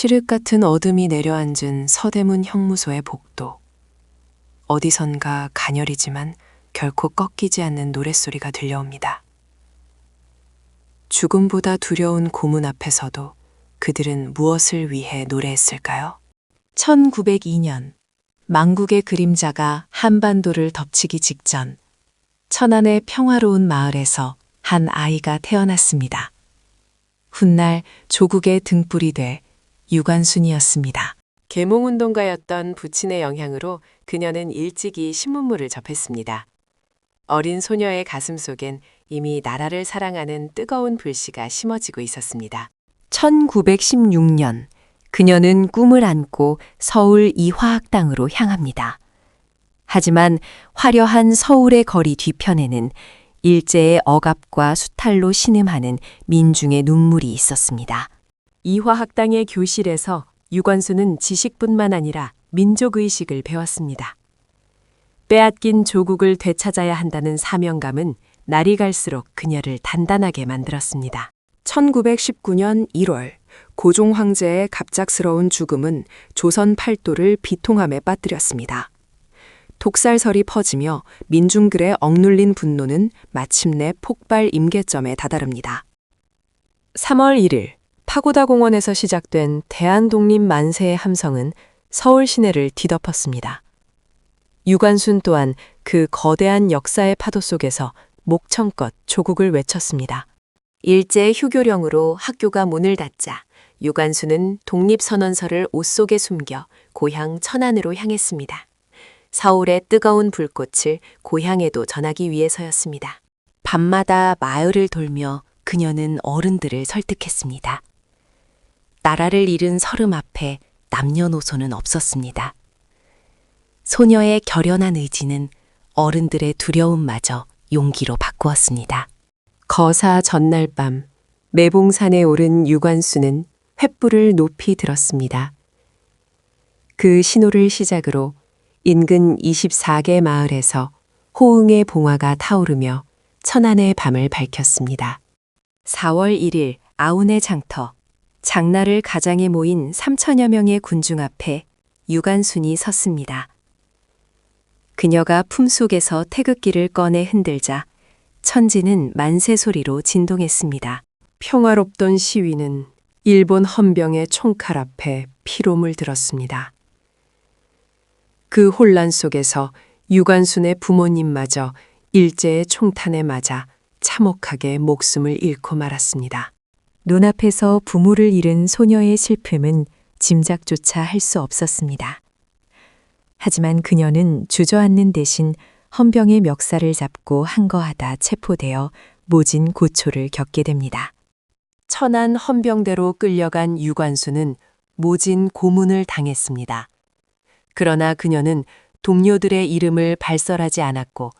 칠흑 같은 어둠이 내려앉은 서대문 형무소의 복도. 어디선가 가녀리지만 결코 꺾이지 않는 노랫소리가 들려옵니다. 죽음보다 두려운 고문 앞에서도 그들은 무엇을 위해 노래했을까요? 1902년 망국의 그림자가 한반도를 덮치기 직전 천안의 평화로운 마을에서 한 아이가 태어났습니다. 훗날 조국의 등불이 돼 유관순이었습니다. 계몽운동가였던 부친의 영향으로 그녀는 일찍이 신문물을 접했습니다. 어린 소녀의 가슴 속엔 이미 나라를 사랑하는 뜨거운 불씨가 심어지고 있었습니다. 1916년 그녀는 꿈을 안고 서울 이화학당으로 향합니다. 하지만 화려한 서울의 거리 뒤편에는 일제의 억압과 수탈로 신음하는 민중의 눈물이 있었습니다. 이화학당의 교실에서 유관수는 지식뿐만 아니라 민족의식을 배웠습니다. 빼앗긴 조국을 되찾아야 한다는 사명감은 날이 갈수록 그녀를 단단하게 만들었습니다. 1919년 1월 고종 황제의 갑작스러운 죽음은 조선 팔도를 비통함에 빠뜨렸습니다. 독살설이 퍼지며 민중들의 억눌린 분노는 마침내 폭발 임계점에 다다릅니다. 3월 1일 파고다 공원에서 시작된 대한독립 만세의 함성은 서울 시내를 뒤덮었습니다. 유관순 또한 그 거대한 역사의 파도 속에서 목청껏 조국을 외쳤습니다. 일제 휴교령으로 학교가 문을 닫자 유관순은 독립선언서를 옷 속에 숨겨 고향 천안으로 향했습니다. 서울의 뜨거운 불꽃을 고향에도 전하기 위해서였습니다. 밤마다 마을을 돌며 그녀는 어른들을 설득했습니다. 나라를 잃은 서름 앞에 남녀노소는 없었습니다. 소녀의 결연한 의지는 어른들의 두려움마저 용기로 바꾸었습니다. 거사 전날 밤 매봉산에 오른 유관수는 횃불을 높이 들었습니다. 그 신호를 시작으로 인근 24개 마을에서 호응의 봉화가 타오르며 천안의 밤을 밝혔습니다. 4월 1일 아운의 장터 장날을 가장에 모인 3천여 명의 군중 앞에 유관순이 섰습니다. 그녀가 품속에서 태극기를 꺼내 흔들자 천지는 만세 소리로 진동했습니다. 평화롭던 시위는 일본 헌병의 총칼 앞에 피로 물들었습니다. 그 혼란 속에서 유관순의 부모님마저 일제의 총탄에 맞아 참혹하게 목숨을 잃고 말았습니다. 눈앞에서 부모를 잃은 소녀의 슬픔은 짐작조차 할 수 없었습니다. 하지만 그녀는 주저앉는 대신 헌병의 멱살을 잡고 한거하다 체포되어 모진 고초를 겪게 됩니다. 천안 헌병대로 끌려간 유관수는 모진 고문을 당했습니다. 그러나 그녀는 동료들의 이름을 발설하지 않았고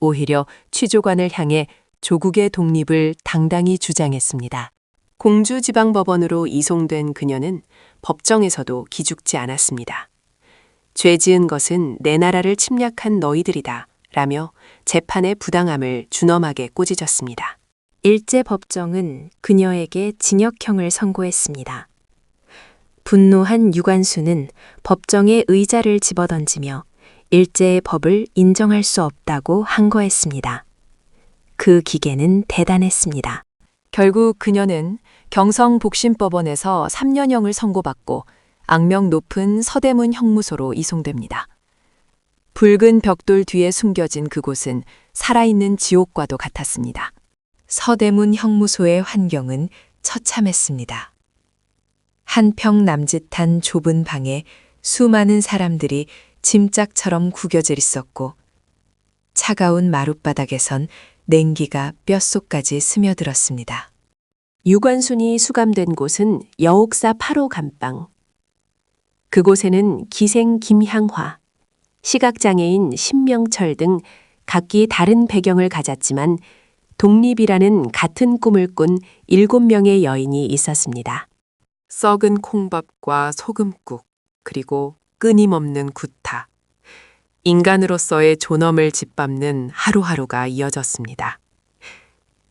오히려 취조관을 향해 조국의 독립을 당당히 주장했습니다. 공주지방법원으로 이송된 그녀는 법정에서도 기죽지 않았습니다. 죄 지은 것은 내 나라를 침략한 너희들이다. 라며 재판의 부당함을 준엄하게 꾸짖었습니다. 일제 법정은 그녀에게 징역형을 선고했습니다. 분노한 유관수는 법정에 의자를 집어던지며 일제의 법을 인정할 수 없다고 항거했습니다. 그 기계는 대단했습니다. 결국 그녀는 경성복심법원에서 3년형을 선고받고 악명 높은 서대문 형무소로 이송됩니다. 붉은 벽돌 뒤에 숨겨진 그곳은 살아있는 지옥과도 같았습니다. 서대문 형무소의 환경은 처참했습니다. 한평 남짓한 좁은 방에 수많은 사람들이 짐짝처럼 구겨져 있었고 차가운 마룻바닥에선 냉기가 뼛속까지 스며들었습니다. 유관순이 수감된 곳은 여옥사 8호 감방. 그곳에는 기생 김향화, 시각장애인 신명철 등 각기 다른 배경을 가졌지만 독립이라는 같은 꿈을 꾼 일곱 명의 여인이 있었습니다. 썩은 콩밥과 소금국, 그리고 끊임없는 구타. 인간으로서의 존엄을 짓밟는 하루하루가 이어졌습니다.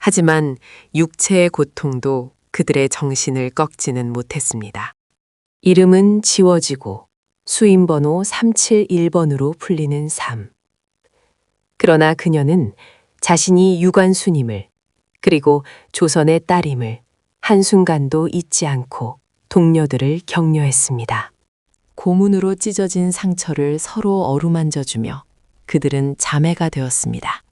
하지만 육체의 고통도 그들의 정신을 꺾지는 못했습니다. 이름은 지워지고 수임번호 371번으로 풀리는 삶. 그러나 그녀는 자신이 유관순임을 그리고 조선의 딸임을 한순간도 잊지 않고 동료들을 격려했습니다. 고문으로 찢어진 상처를 서로 어루만져주며 그들은 자매가 되었습니다.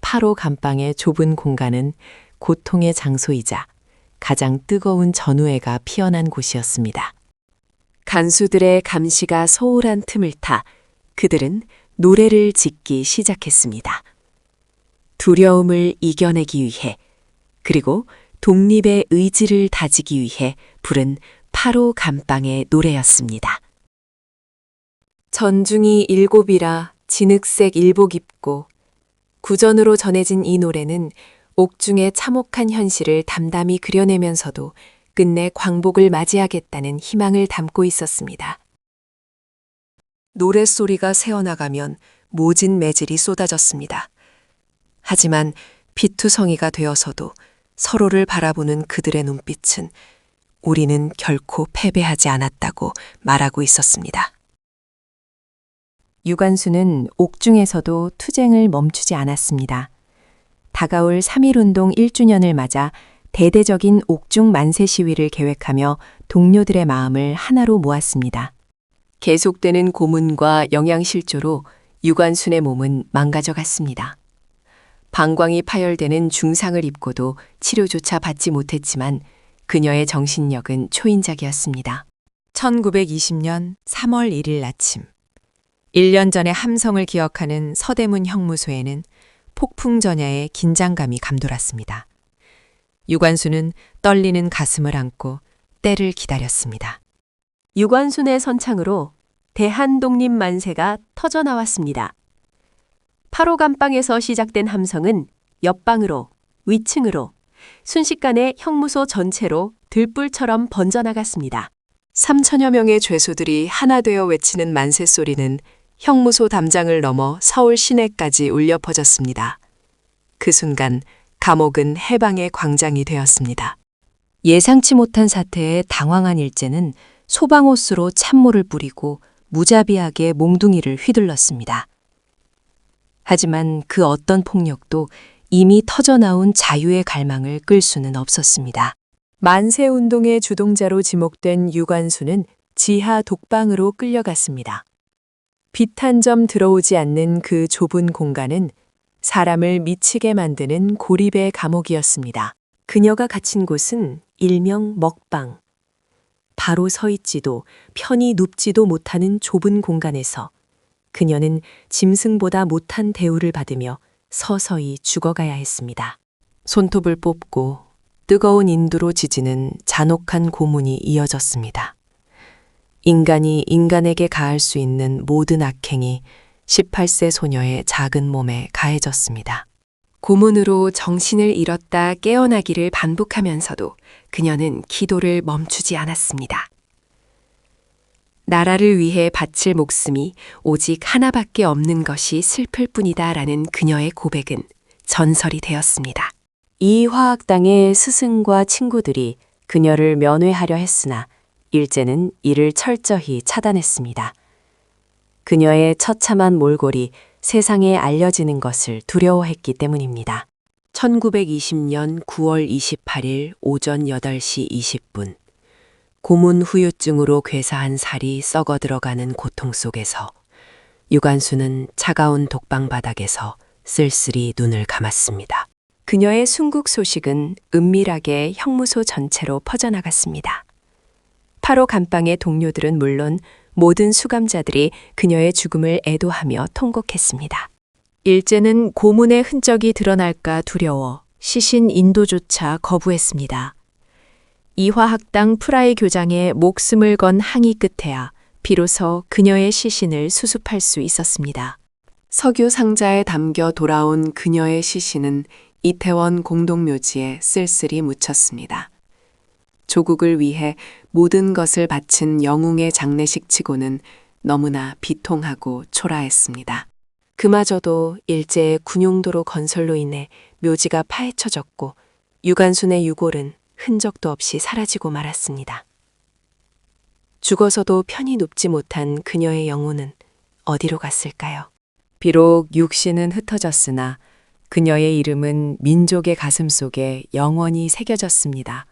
8호 감방의 좁은 공간은 고통의 장소이자 가장 뜨거운 전우애가 피어난 곳이었습니다. 간수들의 감시가 소홀한 틈을 타 그들은 노래를 짓기 시작했습니다. 두려움을 이겨내기 위해 그리고 독립의 의지를 다지기 위해 부른 8호 감방의 노래였습니다. 전중이 일곱이라 진흙색 일복 입고 구전으로 전해진 이 노래는 옥중의 참혹한 현실을 담담히 그려내면서도 끝내 광복을 맞이하겠다는 희망을 담고 있었습니다. 노랫소리가 새어나가면 모진 매질이 쏟아졌습니다. 하지만 피투성이가 되어서도 서로를 바라보는 그들의 눈빛은 우리는 결코 패배하지 않았다고 말하고 있었습니다. 유관수는 옥중에서도 투쟁을 멈추지 않았습니다. 다가올 3.1운동 1주년을 맞아 대대적인 옥중 만세 시위를 계획하며 동료들의 마음을 하나로 모았습니다. 계속되는 고문과 영양실조로 유관순의 몸은 망가져 갔습니다. 방광이 파열되는 중상을 입고도 치료조차 받지 못했지만 그녀의 정신력은 초인작이었습니다. 1920년 3월 1일 아침 1년 전의 함성을 기억하는 서대문 형무소에는 폭풍 전야의 긴장감이 감돌았습니다. 유관수는 떨리는 가슴을 안고 때를 기다렸습니다. 유관순의 선창으로 대한 독립 만세가 터져 나왔습니다. 8호 감방에서 시작된 함성은 옆방으로, 위층으로, 순식간에 형무소 전체로 들불처럼 번져나갔습니다. 3천여 명의 죄수들이 하나 되어 외치는 만세 소리는 형무소 담장을 넘어 서울 시내까지 울려 퍼졌습니다. 그 순간 감옥은 해방의 광장이 되었습니다. 예상치 못한 사태에 당황한 일제는 소방호스로 찬물을 뿌리고 무자비하게 몽둥이를 휘둘렀습니다. 하지만 그 어떤 폭력도 이미 터져나온 자유의 갈망을 끌 수는 없었습니다. 만세 운동의 주동자로 지목된 유관수는 지하 독방으로 끌려갔습니다. 빛 한 점 들어오지 않는 그 좁은 공간은 사람을 미치게 만드는 고립의 감옥이었습니다. 그녀가 갇힌 곳은 일명 먹방. 바로 서 있지도 편히 눕지도 못하는 좁은 공간에서 그녀는 짐승보다 못한 대우를 받으며 서서히 죽어가야 했습니다. 손톱을 뽑고 뜨거운 인두로 지지는 잔혹한 고문이 이어졌습니다. 인간이 인간에게 가할 수 있는 모든 악행이 18세 소녀의 작은 몸에 가해졌습니다. 고문으로 정신을 잃었다 깨어나기를 반복하면서도 그녀는 기도를 멈추지 않았습니다. 나라를 위해 바칠 목숨이 오직 하나밖에 없는 것이 슬플 뿐이다 라는 그녀의 고백은 전설이 되었습니다. 이 화학당의 스승과 친구들이 그녀를 면회하려 했으나 일제는 이를 철저히 차단했습니다. 그녀의 처참한 몰골이 세상에 알려지는 것을 두려워했기 때문입니다. 1920년 9월 28일 오전 8시 20분. 고문 후유증으로 괴사한 살이 썩어 들어가는 고통 속에서 유관수는 차가운 독방 바닥에서 쓸쓸히 눈을 감았습니다. 그녀의 순국 소식은 은밀하게 형무소 전체로 퍼져나갔습니다. 8호 감방의 동료들은 물론 모든 수감자들이 그녀의 죽음을 애도하며 통곡했습니다. 일제는 고문의 흔적이 드러날까 두려워 시신 인도조차 거부했습니다. 이화학당 프라이 교장의 목숨을 건 항의 끝에야 비로소 그녀의 시신을 수습할 수 있었습니다. 석유 상자에 담겨 돌아온 그녀의 시신은 이태원 공동묘지에 쓸쓸히 묻혔습니다. 조국을 위해 모든 것을 바친 영웅의 장례식 치고는 너무나 비통하고 초라했습니다. 그마저도 일제의 군용도로 건설로 인해 묘지가 파헤쳐졌고 유관순의 유골은 흔적도 없이 사라지고 말았습니다. 죽어서도 편히 눕지 못한 그녀의 영혼은 어디로 갔을까요? 비록 육신은 흩어졌으나 그녀의 이름은 민족의 가슴 속에 영원히 새겨졌습니다.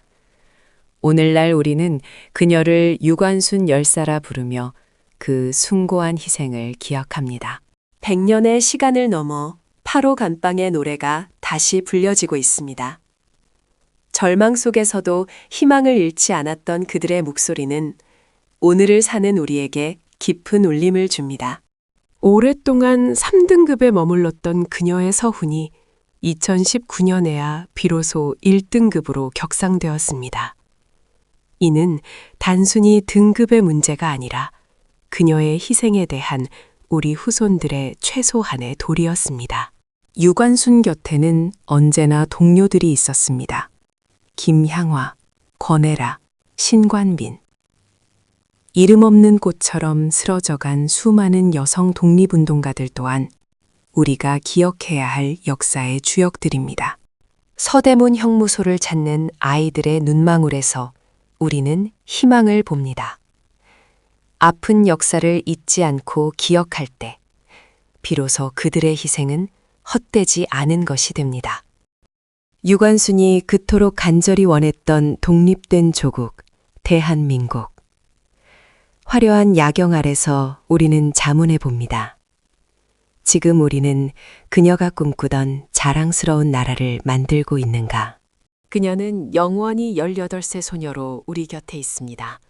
오늘날 우리는 그녀를 유관순 열사라 부르며 그 숭고한 희생을 기억합니다. 백년의 시간을 넘어 8호 감방의 노래가 다시 불려지고 있습니다. 절망 속에서도 희망을 잃지 않았던 그들의 목소리는 오늘을 사는 우리에게 깊은 울림을 줍니다. 오랫동안 3등급에 머물렀던 그녀의 서훈이 2019년에야 비로소 1등급으로 격상되었습니다. 이는 단순히 등급의 문제가 아니라 그녀의 희생에 대한 우리 후손들의 최소한의 도리였습니다. 유관순 곁에는 언제나 동료들이 있었습니다. 김향화, 권애라, 신관빈. 이름 없는 꽃처럼 쓰러져 간 수많은 여성 독립운동가들 또한 우리가 기억해야 할 역사의 주역들입니다. 서대문 형무소를 찾는 아이들의 눈망울에서 우리는 희망을 봅니다. 아픈 역사를 잊지 않고 기억할 때, 비로소 그들의 희생은 헛되지 않은 것이 됩니다. 유관순이 그토록 간절히 원했던 독립된 조국, 대한민국. 화려한 야경 아래서 우리는 자문해 봅니다. 지금 우리는 그녀가 꿈꾸던 자랑스러운 나라를 만들고 있는가? 그녀는 영원히 18세 소녀로 우리 곁에 있습니다.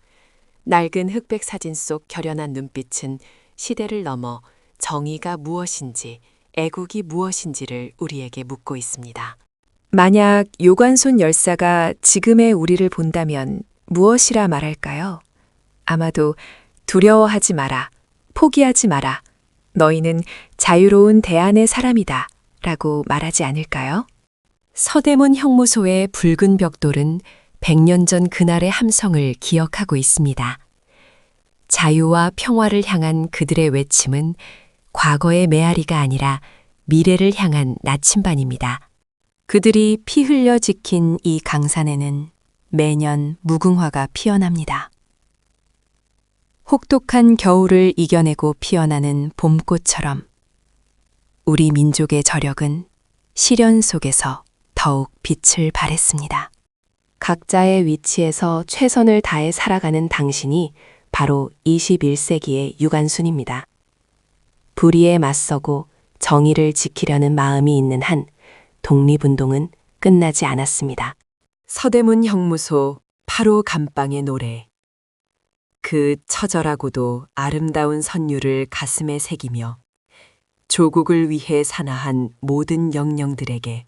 낡은 흑백 사진 속 결연한 눈빛은 시대를 넘어 정의가 무엇인지, 애국이 무엇인지를 우리에게 묻고 있습니다. 만약 요관손 열사가 지금의 우리를 본다면 무엇이라 말할까요? 아마도 두려워하지 마라, 포기하지 마라, 너희는 자유로운 대안의 사람이다 라고 말하지 않을까요? 서대문 형무소의 붉은 벽돌은 100년 전 그날의 함성을 기억하고 있습니다. 자유와 평화를 향한 그들의 외침은 과거의 메아리가 아니라 미래를 향한 나침반입니다. 그들이 피 흘려 지킨 이 강산에는 매년 무궁화가 피어납니다. 혹독한 겨울을 이겨내고 피어나는 봄꽃처럼 우리 민족의 저력은 시련 속에서 더욱 빛을 발했습니다. 각자의 위치에서 최선을 다해 살아가는 당신이 바로 21세기의 유관순입니다. 불의에 맞서고 정의를 지키려는 마음이 있는 한 독립운동은 끝나지 않았습니다. 서대문 형무소 8호 감방의 노래 그 처절하고도 아름다운 선율을 가슴에 새기며 조국을 위해 산화한 모든 영령들에게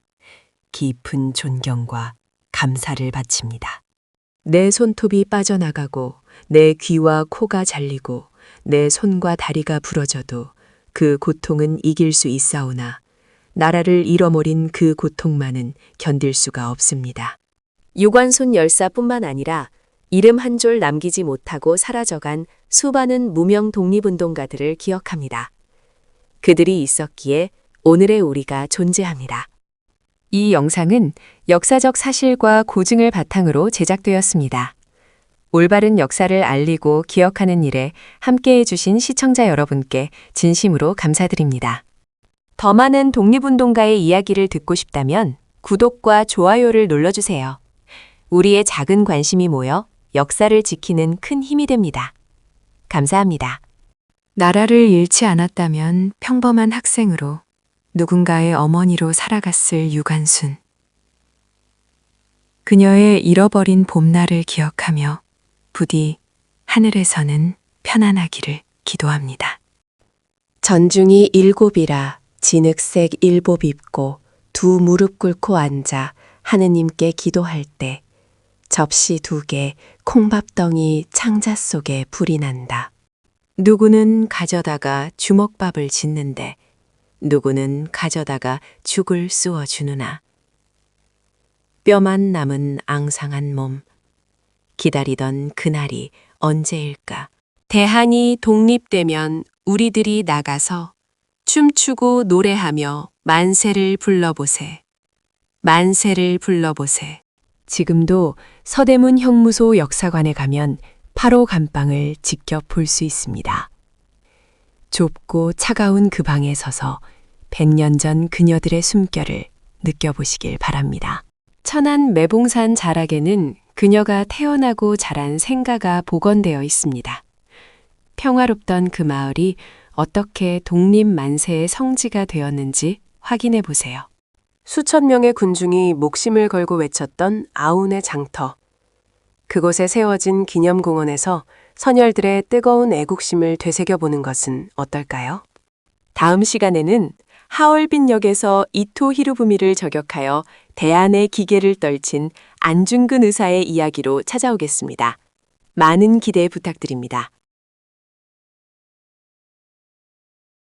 깊은 존경과 감사를 바칩니다. 내 손톱이 빠져나가고 내 귀와 코가 잘리고 내 손과 다리가 부러져도 그 고통은 이길 수 있사오나 나라를 잃어버린 그 고통만은 견딜 수가 없습니다. 유관순 열사뿐만 아니라 이름 한 줄 남기지 못하고 사라져간 수많은 무명 독립운동가들을 기억합니다. 그들이 있었기에 오늘의 우리가 존재합니다. 이 영상은 역사적 사실과 고증을 바탕으로 제작되었습니다. 올바른 역사를 알리고 기억하는 일에 함께해 주신 시청자 여러분께 진심으로 감사드립니다. 더 많은 독립운동가의 이야기를 듣고 싶다면 구독과 좋아요를 눌러주세요. 우리의 작은 관심이 모여 역사를 지키는 큰 힘이 됩니다. 감사합니다. 나라를 잃지 않았다면 평범한 학생으로 누군가의 어머니로 살아갔을 유관순. 그녀의 잃어버린 봄날을 기억하며 부디 하늘에서는 편안하기를 기도합니다. 전중이 일곱이라 진흙색 일복 입고 두 무릎 꿇고 앉아 하느님께 기도할 때 접시 두 개, 콩밥덩이 창자 속에 불이 난다. 누구는 가져다가 주먹밥을 짓는데 누구는 가져다가 죽을 쑤어 주느나. 뼈만 남은 앙상한 몸. 기다리던 그날이 언제일까? 대한이 독립되면 우리들이 나가서 춤추고 노래하며 만세를 불러보세. 만세를 불러보세. 지금도 서대문 형무소 역사관에 가면 8호 감방을 지켜볼 수 있습니다. 좁고 차가운 그 방에 서서 100년 전 그녀들의 숨결을 느껴보시길 바랍니다. 천안 매봉산 자락에는 그녀가 태어나고 자란 생가가 복원되어 있습니다. 평화롭던 그 마을이 어떻게 독립 만세의 성지가 되었는지 확인해 보세요. 수천 명의 군중이 목심을 걸고 외쳤던 아운의 장터. 그곳에 세워진 기념공원에서 선열들의 뜨거운 애국심을 되새겨보는 것은 어떨까요? 다음 시간에는 하얼빈 역에서 이토 히로부미를 저격하여 대안의 기계를 떨친 안중근 의사의 이야기로 찾아오겠습니다. 많은 기대 부탁드립니다.